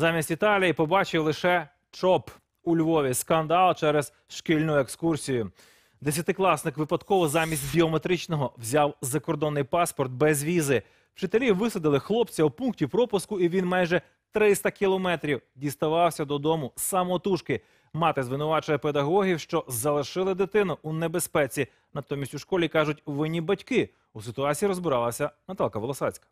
Замість Італії побачив лише ЧОП у Львові. Скандал через шкільну екскурсію. Десятикласник випадково замість біометричного взяв закордонний паспорт без візи. Вчителі висадили хлопця у пункті пропуску, і він майже 300 кілометрів діставався додому самотужки. Мати звинувачує педагогів, що залишили дитину у небезпеці. Натомість у школі кажуть, винні батьки. У ситуації розбиралася Наталка Волосацька.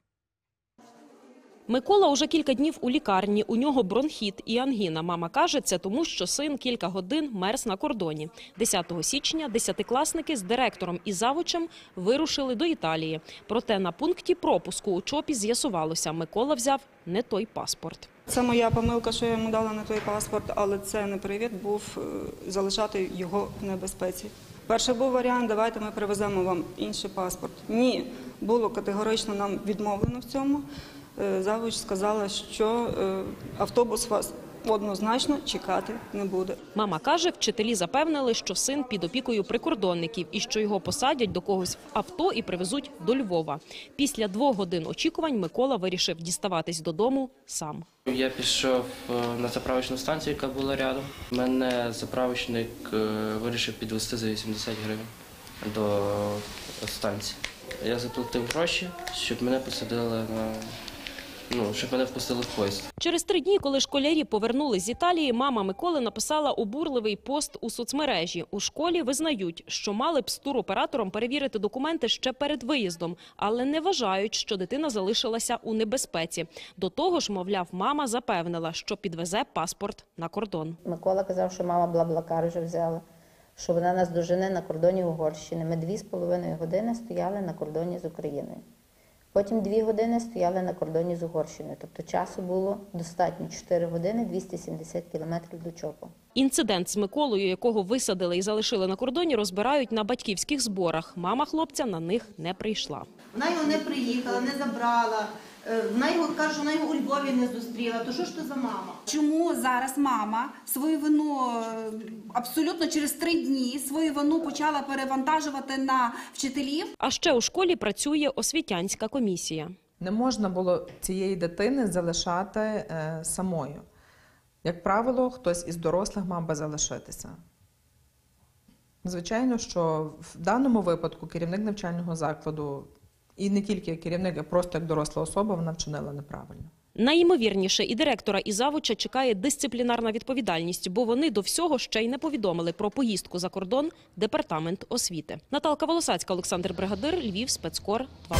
Микола уже кілька днів у лікарні. У нього бронхіт і ангіна. Мама каже, це тому, що син кілька годин мерз на кордоні. 10 січня десятикласники з директором і завучем вирушили до Італії. Проте на пункті пропуску у ЧОПі з'ясувалося, Микола взяв не той паспорт. Це моя помилка, що я йому дала на той паспорт, але це не привід був е, залишати його в небезпеці. Перший був варіант, давайте ми привеземо вам інший паспорт. Ні, було категорично нам відмовлено в цьому. Е, Завуч сказала, що е, автобус вас однозначно чекати не буде. Мама каже, вчителі запевнили, що син під опікою прикордонників і що його посадять до когось в авто і привезуть до Львова. Після двох годин очікувань Микола вирішив діставатись додому сам. Я пішов е, на заправочну станцію, яка була рядом. Мене заправочник вирішив підвести за 80 гривень до станції. Я заплатив гроші, щоб мене посадили на щоб мене впустили в поїзд. Через три дні, коли школярі повернулись з Італії, мама Миколи написала обурливий пост у соцмережі. У школі визнають, що мали б з туроператором перевірити документи ще перед виїздом, але не вважають, що дитина залишилася у небезпеці. До того ж, мовляв, мама запевнила, що підвезе паспорт на кордон. Микола казав, що мама Блаблакар вже взяла, що вона нас дожене на кордоні Угорщини. Ми дві з половиною години стояли на кордоні з Україною. Потім дві години стояли на кордоні з Угорщиною. Тобто часу було достатньо 4 години 270 кілометрів до ЧОПу. Інцидент з Миколою, якого висадили і залишили на кордоні, розбирають на батьківських зборах. Мама хлопця на них не прийшла. Вона його не приїхала, не забрала. Е, Вона його каже, що вона його у Львові не зустріла. То що ж то за мама? Чому зараз мама свою вину е, абсолютно через три дні свою вину почала перевантажувати на вчителів? А ще у школі працює освітянська комісія. Не можна було цієї дитини залишати е, самою. Як правило, хтось із дорослих мав би залишитися. Звичайно, що в даному випадку керівник навчального закладу, і не тільки як керівник, а просто як доросла особа, вона вчинила неправильно. Найімовірніше, і директора, і завуча чекає дисциплінарна відповідальність, бо вони до всього ще й не повідомили про поїздку за кордон департамент освіти. Наталка Волосацька, Олександр Бригадир, Львів, спецкор 2.